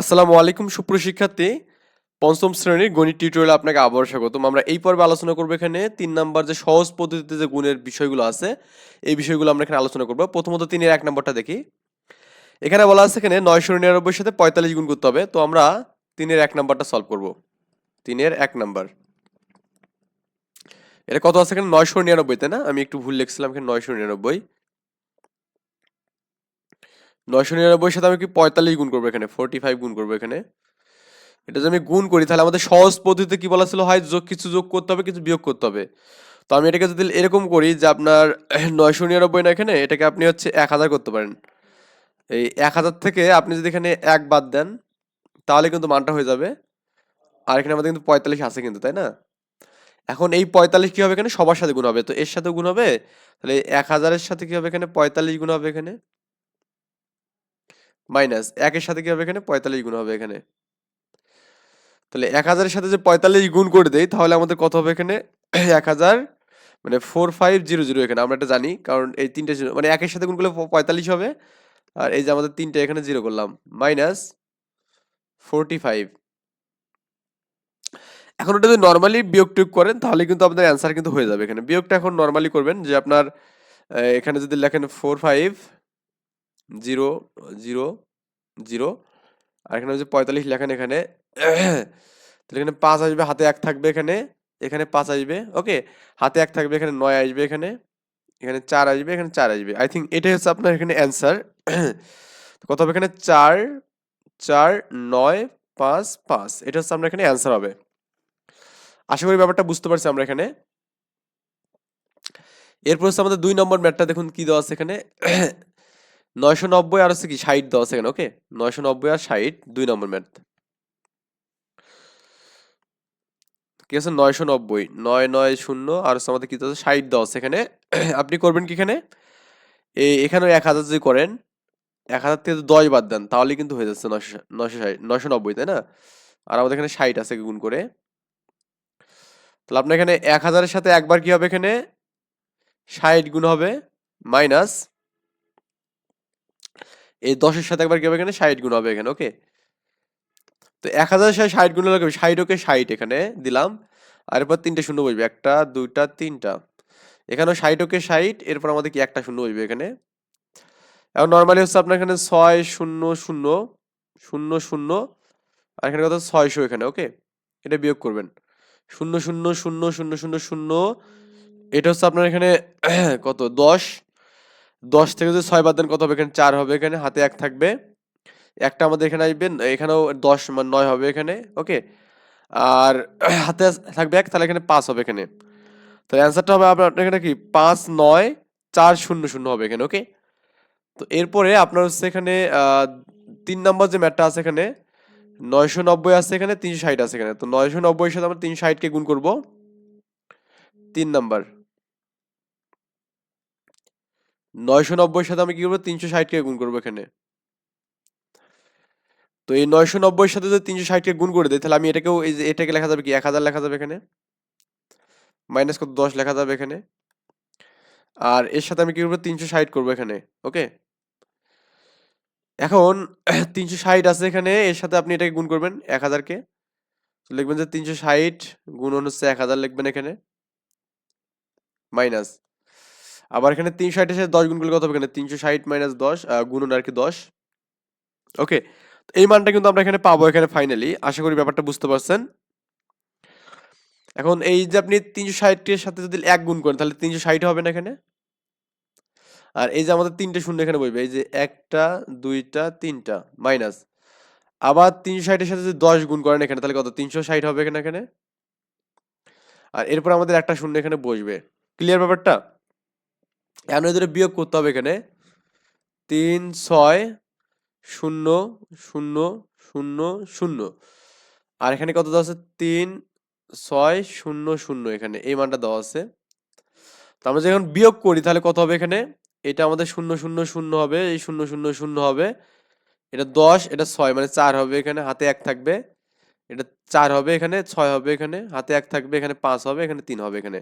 আসসালামু আলাইকুম সুপ্রশিক্ষার্থী পঞ্চম শ্রেণির গণিত টিউটোরিয়ালে আপনাকে আবার স্বাগতম আমরা এই পর্বে আলোচনা করব এখানে তিন নাম্বার যে সহজ পদ্ধতিতে যে গুণের বিষয়গুলো আছে, এই বিষয়গুলো আমরা এখানে আলোচনা করব। প্রথমত তিনের এক নম্বরটা দেখি। এখানে বলা আছে এখানে নয়শো নিরানব্বইয়ের সাথে পঁয়তাল্লিশ গুণ করতে হবে। তো আমরা তিনের এক নাম্বারটা সলভ করব। তিনের এক নাম্বার। এটা কত আছে এখানে? নয়শো নিরানব্বই, তাই না? আমি একটু ভুল লিখছিলাম এখানে নয়শো নিরানব্বই। নয়শো নিরানব্বইয়ের সাথে আমি কি পঁয়তাল্লিশ গুণ করব এখানে? ফোরটি ফাইভ গুণ করব এখানে। এটা যদি আমি গুণ করি, তাহলে আমাদের সহজ পদ্ধতিতে কি বলা ছিল? হয় যোগ, কিছু যোগ করতে হবে, কিছু বিয়োগ করতে হবে। তো আমি এটাকে যদি এরকম করি যে আপনার নয়শো নিরানব্বই না এখানে, এটাকে আপনি হচ্ছে এক হাজার করতে পারেন। এই এক হাজার থেকে আপনি যদি এখানে এক বাদ দেন, তাহলে কিন্তু মানটা হয়ে যাবে। আর এখানে আমাদের কিন্তু পঁয়তাল্লিশ আছে কিন্তু, তাই না? এখন এই পঁয়তাল্লিশ কি হবে এখানে? সবার সাথে গুণ হবে। তো এর সাথে গুণ হবে। তাহলে এক হাজারের সাথে কী হবে এখানে? পঁয়তাল্লিশ গুণ হবে এখানে। মাইনাস একের সাথে কি হবে এখানে? পঁয়তাল্লিশ গুণ হবে এখানে। তাহলে এক হাজারের সাথে যে পঁয়তাল্লিশ গুণ করে দেই, তাহলে আমাদের কত হবে এখানে? এক হাজার মানে ফোর ফাইভ জিরো জিরো এখানে, আমরা এটা জানি, কারণ এই তিনটে মানে একের সাথে গুণ করলে পঁয়তাল্লিশ হবে, আর এই যে আমাদের তিনটে এখানে জিরো করলাম, মাইনাস ফোরটি ফাইভ এখন ওটা যদি নর্মালি বিয়োগ টিয়োগ করেন, তাহলে কিন্তু আপনার অ্যান্সার কিন্তু হয়ে যাবে এখানে। বিয়োগটা এখন নর্মালি করবেন, যে আপনার এখানে যদি লেখেন four five zero zero zero. আর এখানে হচ্ছে পঁয়তাল্লিশ লেখেন এখানে। তাহলে এখানে পাঁচ আসবে, হাতে এক থাকবে এখানে এখানে পাঁচ আসবে, ওকে। হাতে এক থাকবে, এখানে নয় আসবে এখানে এখানে চার আসবে, এখানে চার আসবে। আই থিঙ্ক এটাই হচ্ছে আপনার এখানে অ্যান্সার কত হবে এখানে? চার চার, নয়, পাঁচ পাঁচ। এটা হচ্ছে আপনার এখানে অ্যান্সার হবে। আশা করি ব্যাপারটা বুঝতে পারছি আমরা এখানে। এরপর হচ্ছে আমাদের দুই নম্বর ম্যাটটা দেখুন কি দেওয়া আছে এখানে। নয়শো নব্বই আর হচ্ছে কি ষাট দেওয়া আছে ওকে? নয়শো নব্বই আর ষাট, দুই নম্বর ম্যাথ। কি আছে? নয়শো নব্বই, নয় নয়, শূন্য, আর হচ্ছে আমাদের কি আছে? ষাট দেওয়া এখানে। আপনি করবেন কি এখানে? এই এখানেও এক হাজার যদি করেন, এক হাজার থেকে দশ বাদ দেন, তাহলে কিন্তু হয়ে যাচ্ছে নয়শো নয়শো ষাট, নয়শো নব্বই, তাই না? আর আমাদের এখানে ষাট আছে গুণ করে। তাহলে আপনার এখানে এক হাজারের সাথে একবার কি হবে এখানে? ষাট গুণ হবে, মাইনাস এই দশের সাথে একবার কি হবে এখানে, ষাট গুণ হবে এখানে ওকে তো এক হাজার সাথে ষাট গুণ লাগবে ষাট ওকে ষাট এখানে দিলাম। আর এরপর তিনটে শূন্য বসবে, একটা, দুইটা, তিনটা। এখানেও ষাট ওকে ষাট, এরপর আমাদের কি একটা শূন্য বসবে এখানে? এখন নর্মালি হচ্ছে আপনার এখানে ছয়, শূন্য শূন্য শূন্য শূন্য, আর এখানে কত? ছয়শো এখানে ওকে এটা বিয়োগ করবেন। শূন্য শূন্য শূন্য শূন্য শূন্য শূন্য, এটা হচ্ছে আপনার এখানে কত? দশ দশ থেকে যদি ছয় বাদ দেন কত হবে? এখানে চার হবে, এখানে হাতে এক থাকবে। একটা আমাদের এখানে আসবে, এখানেও দশ মানে নয় হবে এখানে, ওকে? আর হাতে থাকবে এক, তাহলে এখানে পাঁচ হবে এখানে। তো অ্যান্সারটা হবে আপনার এখানে কি? পাঁচ, নয়, চার, শূন্য শূন্য হবে এখানে, ওকে? তো এরপরে আপনার হচ্ছে এখানে তিন নম্বর যে ম্যাটটা আছে এখানে, নয়শো নব্বই আছে এখানে, তিনশো ষাট আছে এখানে। তো নয়শো নব্বই সাথে আমরা তিনশো ষাটকে গুণ করব। তিন নাম্বার। নয়শো নব্বই সাথে আমি কি করব? তিনশো ষাটকে গুণ করব এখানে। তো এই নয়শো নব্বই সাথে যদি তিনশো ষাটকে গুণ করে দেয় তাহলে আমি এটাকেও এই যে এটাকে লেখা যাবে কি? এক হাজার লেখা যাবে এখানে। মাইনাস কত? দশ লেখা যাবে এখানে। আর এর সাথে আমি কি করব? তিনশো ষাট করব এখানে, ওকে? এখন তিনশো ষাট আছে এখানে, এর সাথে আপনি এটাকে গুণ করবেন এক হাজারকে লিখবেন যে তিনশো ষাট গুণ হচ্ছে এক হাজার লিখবেন এখানে। মাইনাস। আবার এখানে তিনশো ষাটের সাথে দশ গুণ করলে কত হবে? এখানে তিনশো ষাট মাইনাস দশ গুণন আর কি দশ। ওকে এই মানটা কিন্তু আমরা এখানে পাবো এখানে ফাইনালি আশা করি ব্যাপারটা বুঝতে পারছেন। এখন এই যে আপনি তিনশো ষাটের সাথে যদি এক গুণ করেন, তাহলে তিনশো ষাট হবে না এখানে? আর এই যে আমাদের তিনটে শূন্য এখানে বসবে এই যে একটা, দুইটা, তিনটা মাইনাস আবার তিনশো ষাটের সাথে যদি দশ গুণ করেন এখানে, তাহলে কত? তিনশো ষাট হবে এখানে এখানে? আর এরপর আমাদের একটা শূন্য এখানে বসবে। ক্লিয়ার ব্যাপারটা? এখন এদের বিয়োগ করতে হবে এখানে? তিন, ছয়, শূন্য শূন্য শূন্য শূন্য। আর এখানে কত দেওয়া আছে? তিন, ছয়, শূন্য শূন্য এখানে। এই মানটা দেওয়া আছে। তো আমরা যখন বিয়োগ করি, তাহলে কত হবে এখানে? এটা আমাদের শূন্য শূন্য শূন্য হবে। এই শূন্য শূন্য শূন্য হবে। এটা দশ, এটা ছয় মানে চার হবে এখানে। হাতে এক থাকবে। এটা চার হবে এখানে, ছয় হবে এখানে, হাতে এক থাকবে এখানে, পাঁচ হবে এখানে, তিন হবে এখানে।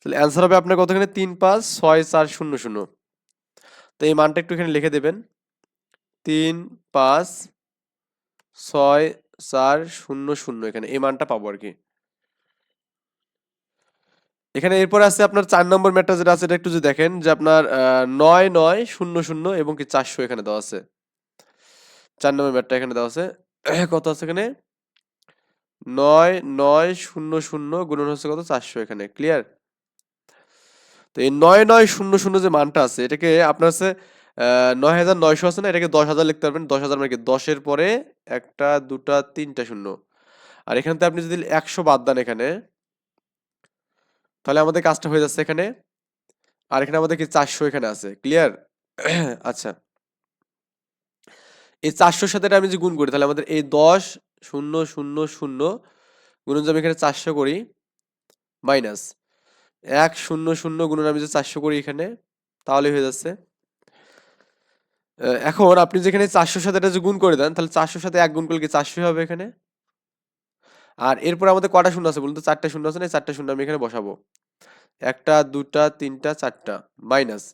তাহলে অ্যান্সার হবে আপনার কত এখানে তিন, পাঁচ, ছয়, চার, শূন্য শূন্য। তো এই মানটা একটু এখানে লিখে দেবেন। তিন, পাঁচ, ছয়, চার, শূন্য শূন্য এখানে, এই মানটা পাবো আর কি। এখানে এরপরে আছে আপনার চার নম্বর ম্যাটটা যেটা আছে, এটা একটু যদি দেখেন, যে আপনার নয় নয়, শূন্য শূন্য এবং কি চারশো এখানে দেওয়া আছে। চার নম্বর ম্যাটটা এখানে দেওয়া আছে। কত আছে এখানে? নয় নয়, শূন্য শূন্য গুণন হচ্ছে কত? চারশো এখানে ক্লিয়ার তো এই নয় নয়, শূন্য শূন্য যে মানটা আছে, এটাকে আপনার হচ্ছে নয় হাজার নয়শো আছে না? এটাকে দশ হাজার লিখতে পারবেন। দশ হাজার মানে দশের পরে একটা, দুটা, তিনটা শূন্য। আর এখান থেকে আপনি যদি একশো বাদ দেন এখানে, তাহলে আমাদের কাজটা হয়ে যাচ্ছে এখানে। আর এখানে আমাদের কি চারশো এখানে আছে ক্লিয়ার আচ্ছা। এই চারশোর সাথে আমি যে গুণ করি, তাহলে আমাদের এই দশ শূন্য শূন্য শূন্য, গুণন আমি এখানে চারশো করি, মাইনাস এক, শূন্য শূন্য গুণন আমি যে চারশো করি এখানে, তাহলে হয়ে যাচ্ছে। এখন আপনি যেখানে চারশোর সাথে এটা যে গুণ করে দেন, তাহলে চারশোর সাথে এক গুণ করলে কি চারশো হবে এখানে? আর এরপর আমাদের কটা শূন্য আছে বলুন তো? চারটা শূন্য আছে না? চারটা শূন্য আমি এখানে বসাবো। একটা, দুটা, তিনটা, চারটা, মাইনাস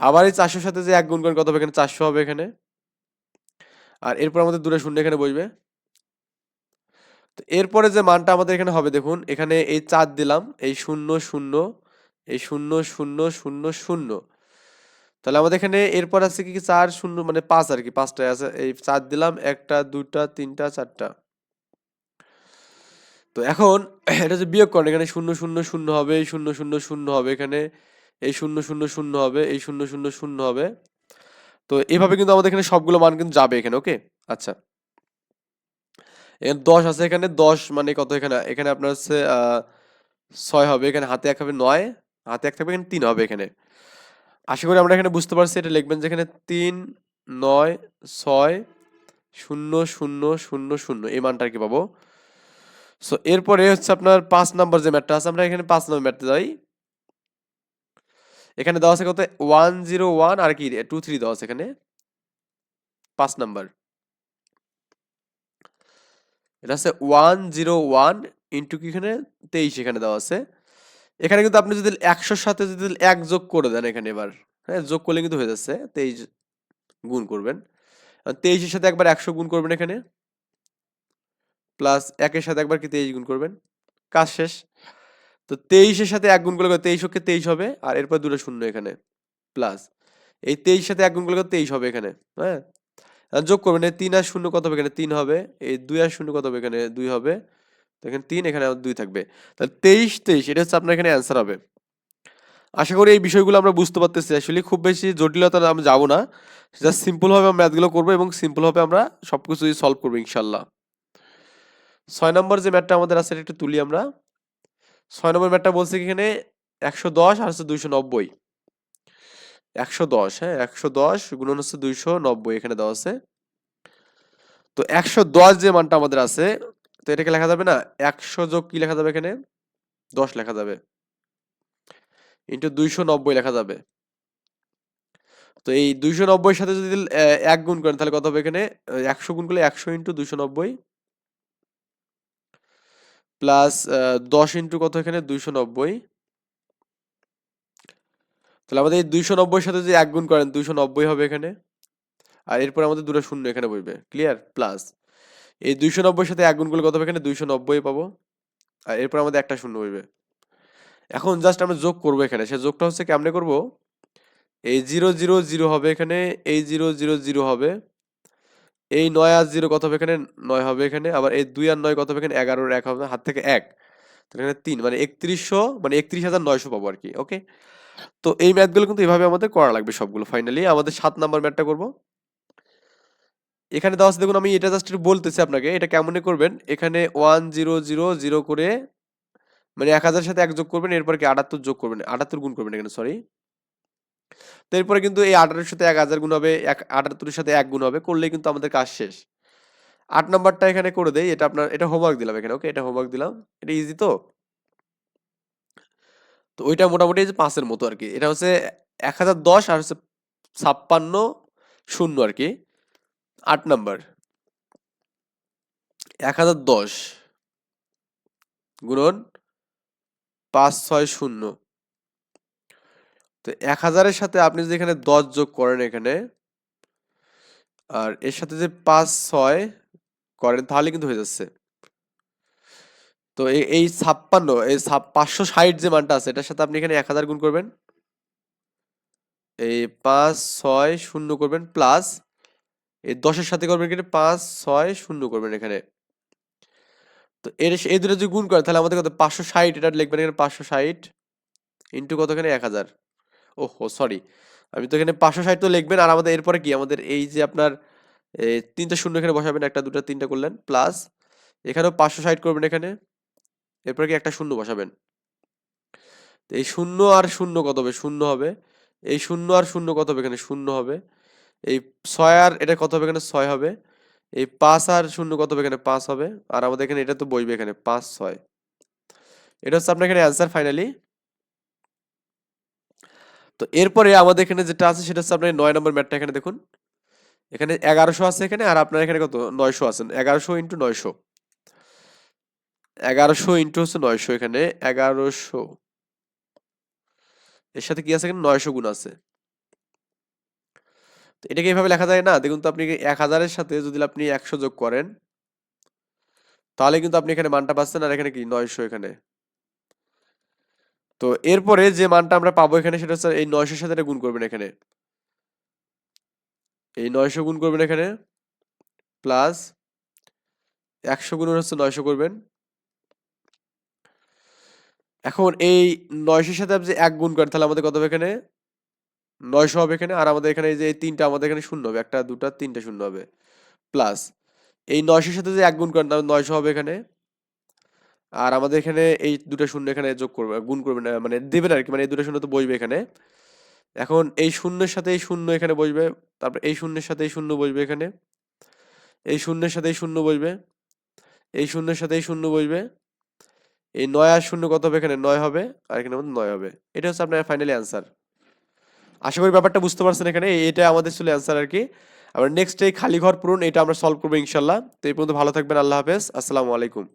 আবার এই চারশোর সাথে যে এক গুণ করেন কত হবে এখানে? চারশো হবে এখানে। আর এরপর আমাদের দুটো শূন্য এখানে বসবে। তো এরপরে যে মানটা আমাদের এখানে হবে, দেখুন, এখানে এই চার দিলাম, এই শূন্য শূন্য, এই শূন্য শূন্য শূন্য শূন্য। তাহলে আমাদের এখানে এরপর আছে কি চার, শূন্য মানে পাঁচ আর কি, পাঁচটায় আছে। এই চার দিলাম, একটা, দুটা, তিনটা, চারটা। তো এখন এটা যে বিয়োগ করেন, এখানে শূন্য শূন্য শূন্য হবে, এই শূন্য শূন্য শূন্য হবে, এখানে এই শূন্য শূন্য শূন্য হবে, এই শূন্য শূন্য শূন্য হবে। তো এভাবে কিন্তু আমাদের এখানে সবগুলো মান কিন্তু যাবে এখানে ওকে আচ্ছা। এখানে দশ আছে, এখানে দশ মানে কত এখানে? এখানে আপনার হচ্ছে ছয় হবে, এখানে হাতে এক হবে নয়, হাতে এক থাকবে, এখানে তিন হবে এখানে। আশা করি আমরা এখানে বুঝতে পারছি, এটা লিখবেন যে এখানে তিন, নয়, ছয়, শূন্য শূন্য শূন্য শূন্য, এই মানটা কি পাবো। সো এরপরে হচ্ছে আপনার পাঁচ নাম্বার যে ম্যাটটা আছে, আমরা এখানে পাঁচ নম্বর ম্যাটতে যাই। এখানে দেওয়া আছে কত? ওয়ান জিরো ওয়ান, আর কি টু থ্রি দেওয়া আছে এখানে। পাঁচ নাম্বার। এটা আছে ওয়ান জিরো ওয়ান ইন্টু কি এখানে? তেইশ এখানে দেওয়া আছে। এখানে কিন্তু আপনি যদি একশোর সাথে যদি এক যোগ করে দেন এখানে এবার হ্যাঁ যোগ করলে কিন্তু হয়ে যাচ্ছে, তেইশ গুণ করবেন। তেইশের সাথে একবার একশো গুণ করবেন এখানে। প্লাস একের সাথে একবার কি তেইশ গুণ করবেন? কাজ শেষ। তো তেইশের সাথে এক গুণ করলে তেইশ হচ্ছে তেইশ হবে, আর এরপর দুটো শূন্য এখানে প্লাস এই তেইশ সাথে এক গুণ করলে তেইশ হবে এখানে হ্যাঁ? যোগ করবেন তিন আর শূন্য কত হবে এখানে? তিন হবে। এই দুই আর শূন্য কত হবে এখানে? দুই হবে। তো এখানে তিন, এখানে দুই থাকবে। তাহলে তেইশ তেইশ, এটা হচ্ছে আপনার এখানে অ্যান্সার হবে। আশা করি এই বিষয়গুলো আমরা বুঝতে পারতেছি। আসলে খুব বেশি জটিলতা আমরা যাব না। জাস্ট সিম্পলভাবে আমরা ম্যাথগুলো করব এবং সিম্পলভাবে আমরা সব কিছুই সলভ করব ইনশাল্লাহ ছয় নম্বর যে ম্যাথটা আমাদের আছে, এটা একটু তুলি আমরা। ছয় নম্বর ম্যাথটা বলছে এখানে? একশো দশ আর হচ্ছে দুইশো নব্বই। একশো দশ হ্যাঁ? একশো দশ গুণন হচ্ছে দুইশো নব্বই এখানে দেওয়া আছে। তো একশো দশ যে মানটা আমাদের আছে, তো এটাকে লেখা যাবে না? একশো যোগ কি লেখা যাবে এখানে? দশ লেখা যাবে। ইন্টু দুইশো নব্বই লেখা যাবে। তো এই দুইশো নব্বই সাথে যদি এক গুণ করেন, তাহলে কত হবে এখানে? একশো গুণ করলে একশো ইন্টু দুইশো নব্বই প্লাস দশ ইন্টু কত এখানে? দুইশো নব্বই। তাহলে আমাদের এই দুইশো নব্বই সাথে যদি এক গুণ করেন, দুইশো নব্বই হবে এখানে। আর এরপর আমাদের দুটো শূন্য এখানে বসবে ক্লিয়ার প্লাস এই দুইশো নব্বই সাথে এক গুণ করলে কত হবে এখানে? দুইশো নব্বই পাবো। আর এরপর আমাদের একটা শূন্য বসবে এখন জাস্ট আমরা যোগ করব এখানে। সে যোগটা হচ্ছে কেমনে করব? এই জিরো জিরো জিরো হবে এখানে, এই জিরো জিরো জিরো হবে। এই নয় আর জিরো কত হবে এখানে? নয় হবে এখানে। আবার এই দুই আর নয় কত হবে এখানে? এগারোর এক হবে হাত থেকে এক। এখানে তিন মানে একত্রিশশো মানে একত্রিশ হাজার নয়শো পাবো আর কি ওকে তো এই ম্যাথগুলো কিন্তু এভাবে আমাদের করা লাগবে সবগুলো। ফাইনালি আমাদের সাত নাম্বার ম্যাথটা করব। এখানে দেওয়া আছে দেখুন, আমি এটা জাস্ট বলতেছি আপনাকে, এটা কেমনে করবেন? এখানে ওয়ান জিরো জিরো জিরো করে মানে এক হাজার সাথে এক যোগ করবেন, এরপর কি আটাত্তর যোগ করবেন? আটাত্তর গুণ করবেন এখানে সরি তো এরপরে কিন্তু এই আঠারোর সাথে এক হাজার গুণ হবে, এক, আটাত্তরের সাথে এক গুণ হবে, করলেই কিন্তু আমাদের কাজ শেষ। আট নাম্বারটা এখানে করে দেয় এটা আপনার, এটা হোমওয়ার্ক দিলাম এখানে ওকে এটা হোমওয়ার্ক দিলাম। এটা ইজি তো? তো ওইটা মোটামুটি পাঁচের মতো আর কি এটা হচ্ছে এক হাজার দশ আর হচ্ছে ছাপ্পান্ন শূন্য আর কি আট নাম্বার। এক হাজার দশ। গুণন পাঁচ ছয় শূন্য। তো এক হাজারের সাথে আপনি যদি এখানে দশ যোগ করেন এখানে, আর এর সাথে যে পাঁচ ছয় করেন, তাহলে কিন্তু হয়ে যাচ্ছে। তো এই ছাপ্পান্ন, এই পাঁচশো ষাট যে মানটা আছে, এটার সাথে আপনি এখানে এক হাজার গুণ করবেন। এই পাঁচ, ছয়, শূন্য করবেন প্লাস এই দশের সাথে করবেন এখানে পাঁচ, ছয়, শূন্য করবেন এখানে। তো এর এই দুটো যদি গুণ করেন, তাহলে আমাদের কত? পাঁচশো ষাট, এটা লিখবেন এখানে পাঁচশো ষাট ইন্টু কত এখানে? এক হাজার। ওহো সরি আমি তো এখানে পাঁচশো ষাট তো লিখবেন, আর আমাদের এরপরে কি? আমাদের এই যে আপনার তিনটা শূন্য এখানে বসাবেন, একটা, দুটা, তিনটা করলেন প্লাস এখানেও পাঁচশো ষাট করবেন এখানে। এরপরে কি একটা শূন্য বসাবেন। তো এই শূন্য আর শূন্য কত হবে? শূন্য হবে। এই শূন্য আর শূন্য কত হবে এখানে? শূন্য হবে। এই ছয় আর এটা কত হবে এখানে? ছয় হবে। এই পাঁচ আর শূন্য কত হবে এখানে? পাঁচ হবে। আর আমাদের এখানে এটা তো বইবে এখানে। পাঁচ, ছয়। এটা হচ্ছে আপনার এখানে অ্যান্সার ফাইনালি তো এরপরে আমাদের এখানে যেটা আছে সেটা হচ্ছে আপনার নয় নম্বর ম্যাটটা এখানে দেখুন। এখানে এগারোশো আছে এখানে আর আপনার এখানে কত? নয়শো আছেন এগারোশো ইন্টু নয়শো। এগারোশো ইন্টু হচ্ছে নয়শো এখানে, এগারোশো। এর সাথে কি আছে এখানে? নয়শো গুণ আছে। এটাকে এইভাবে লেখা যায় না? দেখুন তো আপনি এক হাজারের সাথে যদি আপনি একশো যোগ করেন, তাহলে কিন্তু আপনি এখানে মানটা পাচ্ছেন, আর এখানে কি? নয়শো এখানে। তো এরপরে যে মানটা আমরা পাবো এখানে, সেটা হচ্ছে এই নয়শোর সাথে গুণ করবেন এখানে। এই নয়শো গুণ করবেন এখানে, প্লাস একশো গুণ হচ্ছে নয়শো করবেন। এখন এই নয়শোর সাথে আপনি এক গুণ করেন, তাহলে আমাদের কত হবে এখানে? নয়শো হবে এখানে, আর আমাদের এখানে যে এই তিনটা, আমাদের এখানে শূন্য হবে। একটা, দুটা, তিনটা শূন্য হবে। প্লাস এই নয়শোর সাথে যে এক গুণ করেন, তাহলে নয়শো হবে এখানে। আর আমাদের এখানে এই দুটো শূন্য এখানে যোগ করবে, গুণ করবে না মানে দেবেন আর কি মানে এই দুটো শূন্য তো বসবে এখানে। এখন এই শূন্যের সাথে এই শূন্য এখানে বসবে তারপর এই শূন্যের সাথে এই শূন্য বসবে এখানে। এই শূন্যের সাথে এই শূন্য বসবে এই শূন্যের সাথে এই শূন্য বসবে এই নয় আর শূন্য কত হবে এখানে? নয় হবে, আর এখানে আমাদের নয় হবে। এটা হচ্ছে আপনার ফাইনালি অ্যান্সার আশা করি ব্যাপারটা বুঝতে পারছেন এখানে এটা আমাদের ছিল অ্যান্সার আর কি। আবার নেক্সট এই খালি ঘর পূরণ, এটা আমরা সলভ করব ইনশাল্লাহ। তো এই পর্যন্ত ভালো থাকবেন, আল্লাহ হাফেজ। আসসালামু আলাইকুম।